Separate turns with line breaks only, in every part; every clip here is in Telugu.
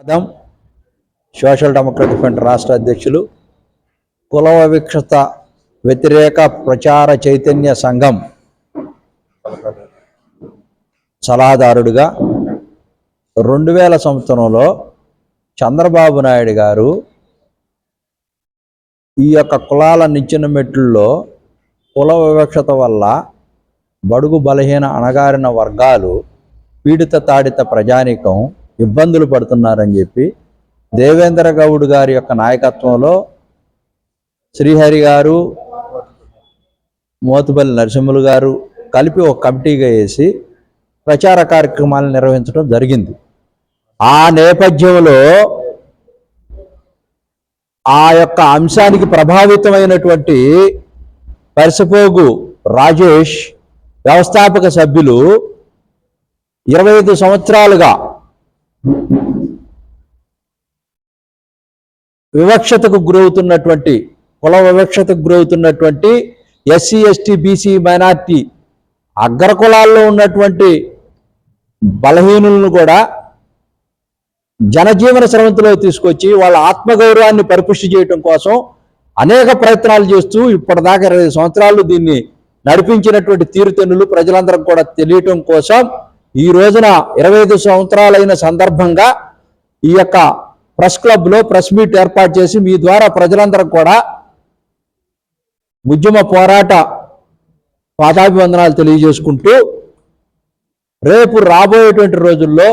ఆదం సోషల్ డెమోక్రటిక్ ఫ్రంట్ రాష్ట్ర అధ్యక్షులు కుల వివక్షత వ్యతిరేక ప్రచార చైతన్య సంఘం సలహాదారుడిగా రెండు వేల సంవత్సరంలో చంద్రబాబు నాయుడు గారు ఈ యొక్క కులాల నిచ్చెన మెట్లలో కుల వివక్షత వల్ల బడుగు బలహీన అణగారిన వర్గాలు పీడిత తాడిత ప్రజానీకం ఇబ్బందులు పడుతున్నారని చెప్పి దేవేంద్ర గౌడ్ గారి యొక్క నాయకత్వంలో శ్రీహరి గారు మోతుపల్లి నరసింహులు గారు కలిపి ఒక కమిటీగా వేసి ప్రచార కార్యక్రమాలు నిర్వహించడం జరిగింది. ఆ నేపథ్యంలో ఆ యొక్క అంశానికి ప్రభావితమైనటువంటి పరిసపోగు రాజేష్ వ్యవస్థాపక సభ్యులు ఇరవై ఐదు సంవత్సరాలుగా వివక్షతకు గురవుతున్నటువంటి కుల వివక్షతకు గురవుతున్నటువంటి ఎస్సీ ఎస్టీ బీసీ మైనార్టీ అగ్ర కులాల్లో ఉన్నటువంటి బలహీనులను కూడా జనజీవన స్రవంతిలో తీసుకొచ్చి వాళ్ళ ఆత్మగౌరవాన్ని పరిపుష్టి చేయటం కోసం అనేక ప్రయత్నాలు చేస్తూ ఇప్పటిదాకా ఇరవై సంవత్సరాలు దీన్ని నడిపించినటువంటి తీరుతెన్నులు ప్రజలందరం కూడా తెలియటం కోసం ఈ రోజున ఇరవై ఐదు సంవత్సరాలైన సందర్భంగా ఈ యొక్క ప్రెస్ క్లబ్లో ప్రెస్ మీట్ ఏర్పాటు చేసి మీ ద్వారా ప్రజలందరూ కూడా ఉద్యమ పోరాట పాదాభివందనాలు తెలియజేసుకుంటూ రేపు రాబోయేటువంటి రోజుల్లో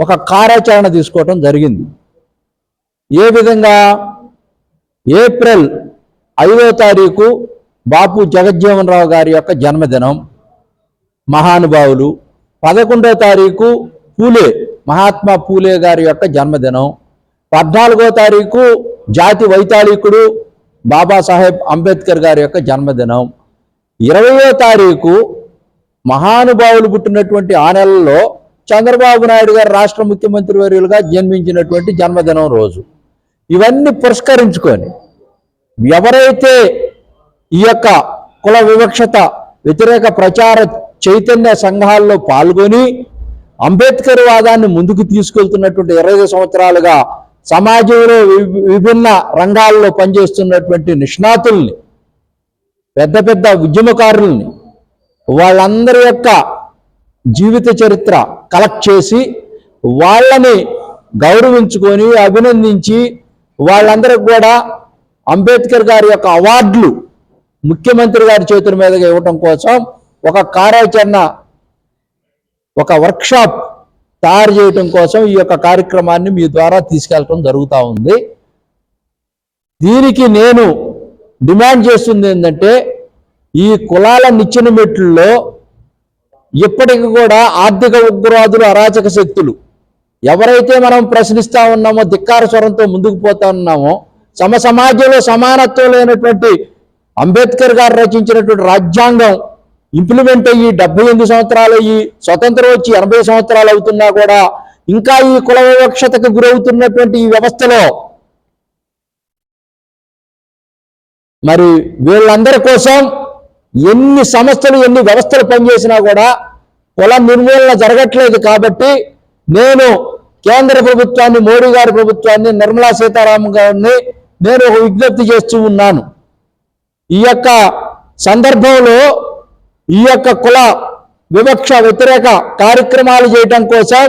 ఒక కార్యాచరణ తీసుకోవటం జరిగింది. ఏ విధంగా ఏప్రిల్ ఐదో తారీఖు బాపు జగజ్జీవన్ రావు గారి యొక్క జన్మదినం మహానుభావులు పదకొండో తారీఖు పూలే మహాత్మా పూలే గారి యొక్క జన్మదినం. పద్నాలుగో తారీఖు జాతి వైతాళికుడు బాబాసాహెబ్ అంబేద్కర్ గారి యొక్క జన్మదినం. ఇరవయో తారీఖు మహానుభావులు పుట్టినటువంటి ఆ నెలలో చంద్రబాబు నాయుడు గారు రాష్ట్ర ముఖ్యమంత్రి వర్యులుగా జన్మించినటువంటి జన్మదినం రోజు. ఇవన్నీ పురస్కరించుకొని ఎవరైతే ఈ యొక్క కుల వివక్షత వ్యతిరేక ప్రచార చైతన్య సంఘాల్లో పాల్గొని అంబేద్కర్ వాదాన్ని ముందుకు తీసుకెళ్తున్నటువంటి ఇరవై ఐదు సంవత్సరాలుగా సమాజంలో విభిన్న రంగాల్లో పనిచేస్తున్నటువంటి నిష్ణాతుల్ని పెద్ద పెద్ద ఉద్యమకారుల్ని వాళ్ళందరి యొక్క జీవిత చరిత్ర కలెక్ట్ చేసి వాళ్ళని గౌరవించుకొని అభినందించి వాళ్ళందరికి కూడా అంబేద్కర్ గారి యొక్క అవార్డులు ముఖ్యమంత్రి గారి చేతుల మీదుగా ఇవ్వటం కోసం ఒక కార్యాచరణ ఒక వర్క్షాప్ తయారు చేయటం కోసం ఈ యొక్క కార్యక్రమాన్ని మీ ద్వారా తీసుకెళ్ళటం జరుగుతూ ఉంది. దీనికి నేను డిమాండ్ చేస్తుంది ఏంటంటే ఈ కులాల నిచ్చెన మెట్లలో ఇప్పటికి కూడా ఆర్థిక ఉగ్రవాదులు అరాచక శక్తులు ఎవరైతే మనం ప్రశ్నిస్తా ఉన్నామో ధిక్కార స్వరంతో ముందుకు పోతా ఉన్నామో సమ సమాజంలో సమానత్వం లేనటువంటి అంబేద్కర్ గారు రచించినటువంటి రాజ్యాంగం ఇంప్లిమెంట్ అయ్యి డెబ్బై ఎనిమిది సంవత్సరాలు అయ్యి స్వతంత్రం వచ్చి ఎనభై సంవత్సరాలు అవుతున్నా కూడా ఇంకా ఈ కుల వివక్షతకు గురవుతున్నటువంటి ఈ వ్యవస్థలో మరి వీళ్ళందరి కోసం ఎన్ని సంస్థలు ఎన్ని వ్యవస్థలు పనిచేసినా కూడా కుల నిర్మూలన జరగట్లేదు కాబట్టి నేను కేంద్ర ప్రభుత్వాన్ని మోడీ గారి ప్రభుత్వాన్ని నిర్మలా సీతారామన్ గారిని నేను ఒక విజ్ఞప్తి చేస్తూ ఉన్నాను. ఈ యొక్క సందర్భంలో ఈ యొక్క కుల వివక్ష వ్యతిరేక కార్యక్రమాలు చేయటం కోసం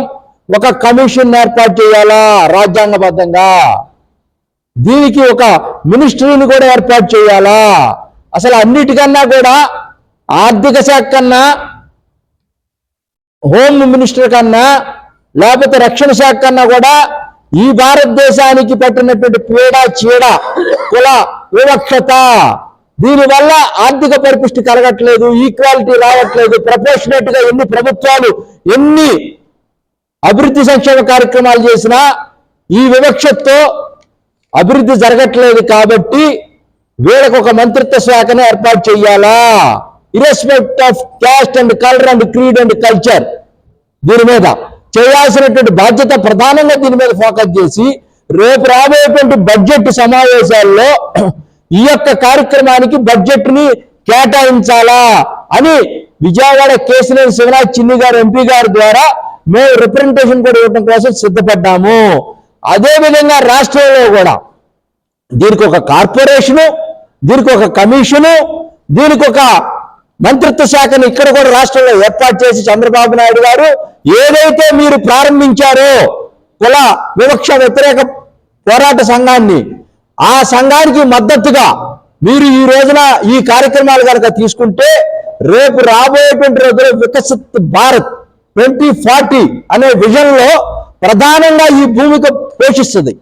ఒక కమిషన్ ఏర్పాటు చేయాలా? రాజ్యాంగబద్ధంగా. దీనికి ఒక మినిస్ట్రీని కూడా ఏర్పాటు చేయాలా? అసలు అన్నిటికన్నా కూడా ఆర్థిక శాఖ కన్నా హోమ్ మినిస్టర్ కన్నా లేకపోతే రక్షణ శాఖ కన్నా కూడా ఈ భారతదేశానికి పట్టినటువంటి పీడ చీడ కుల వివక్షత దీనివల్ల ఆర్థిక పరిపుష్టి కలగట్లేదు ఈక్వాలిటీ రావట్లేదు ప్రపోర్షనేట్గా ఎన్ని ప్రభుత్వాలు ఎన్ని అభివృద్ధి సంక్షేమ కార్యక్రమాలు చేసినా ఈ వివక్షతో అభివృద్ధి జరగట్లేదు కాబట్టి వీళ్ళకు ఒక మంత్రిత్వ శాఖను ఏర్పాటు చేయాలా? Irrespective of caste and colour and creed and culture దీని మీద చేయాల్సినటువంటి బాధ్యత ప్రధానంగా దీని మీద ఫోకస్ చేసి రేపు రాబోయేటువంటి బడ్జెట్ సమావేశాల్లో ఈ యొక్క కార్యక్రమానికి బడ్జెట్ని కేటాయించాలా అని విజయవాడ కేసినేని శివరాజ్ చిన్ని గారు ఎంపీ గారి ద్వారా మేము రిప్రజెంటేషన్ కూడా ఇవ్వడం కోసం సిద్ధపడ్డాము. అదే విధంగా రాష్ట్రంలో కూడా దీనికి ఒక కార్పొరేషను దీనికి ఒక కమిషను దీనికి ఒక మంత్రిత్వ శాఖను ఇక్కడ కూడా రాష్ట్రంలో ఏర్పాటు చేసి చంద్రబాబు నాయుడు గారు ఏదైతే మీరు ప్రారంభించారో కుల వివక్ష వ్యతిరేక పోరాట సంఘాన్ని ఆ సంఘానికి మద్దతుగా మీరు ఈ రోజున ఈ కార్యక్రమాలు కనుక తీసుకుంటే రేపు రాబోయేటువంటి రోజుల్లో వికసిత్ భారత్ ట్వంటీ ఫార్టీ అనే విజన్లో ప్రధానంగా ఈ భూమిక పోషిస్తుంది.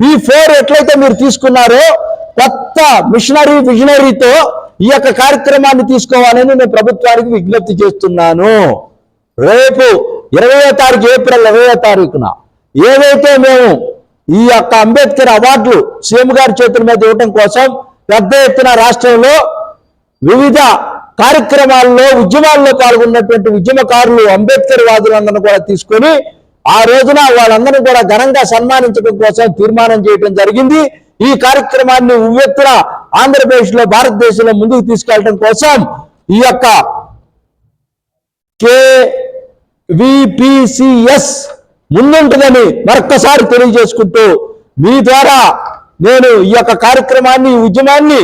ఈ ఫోర్ ఎట్లయితే మీరు తీసుకున్నారో కొత్త మిషనరీ విజనరీతో ఈ యొక్క కార్యక్రమాన్ని తీసుకోవాలని నేను ప్రభుత్వానికి విజ్ఞప్తి చేస్తున్నాను. రేపు ఇరవయో తారీఖు ఏప్రిల్ ఇరవయో తారీఖున ఏదైతే మేము ఈ యొక్క అంబేద్కర్ అవార్డులు సీఎం గారి చేతుల మీద ఇవ్వడం కోసం పెద్ద ఎత్తున రాష్ట్రంలో వివిధ కార్యక్రమాల్లో ఉద్యమాల్లో పాల్గొన్నటువంటి ఉద్యమకారులు అంబేద్కర్ వాదులందరినీ కూడా తీసుకొని ఆ రోజున వాళ్ళందరినీ కూడా ఘనంగా సన్మానించడం కోసం తీర్మానం చేయడం జరిగింది. ఈ కార్యక్రమాన్ని ఉవ్వెత్తున ఆంధ్రప్రదేశ్లో భారతదేశంలో ముందుకు తీసుకెళ్ళడం కోసం ఈ యొక్క కేవిపిసిఎస్ ముందుంటుందని మరొక్కసారి తెలియజేసుకుంటూ మీ ద్వారా నేను ఈ యొక్క కార్యక్రమాన్ని ఉద్యమాన్ని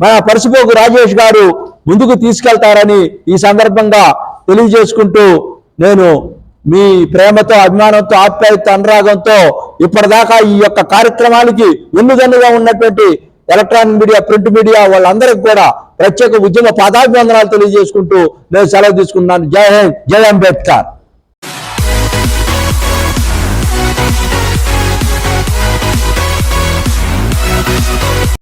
మన పరిసిపోకు రాజేష్ గారు ముందుకు తీసుకెళ్తారని ఈ సందర్భంగా తెలియజేసుకుంటూ నేను మీ ప్రేమతో అభిమానంతో ఆప్యాయత అనురాగంతో ఇప్పటిదాకా ఈ యొక్క కార్యక్రమానికి వెన్నుదన్నుగా ఉన్నటువంటి ఎలక్ట్రానిక్ మీడియా ప్రింట్ మీడియా వాళ్ళందరికీ కూడా ప్రత్యేక ఉద్యమ పాదాభివందనాలు తెలియజేసుకుంటూ నేను సెలవు తీసుకున్నాను. జై హింద్ జై అంబేద్కర్.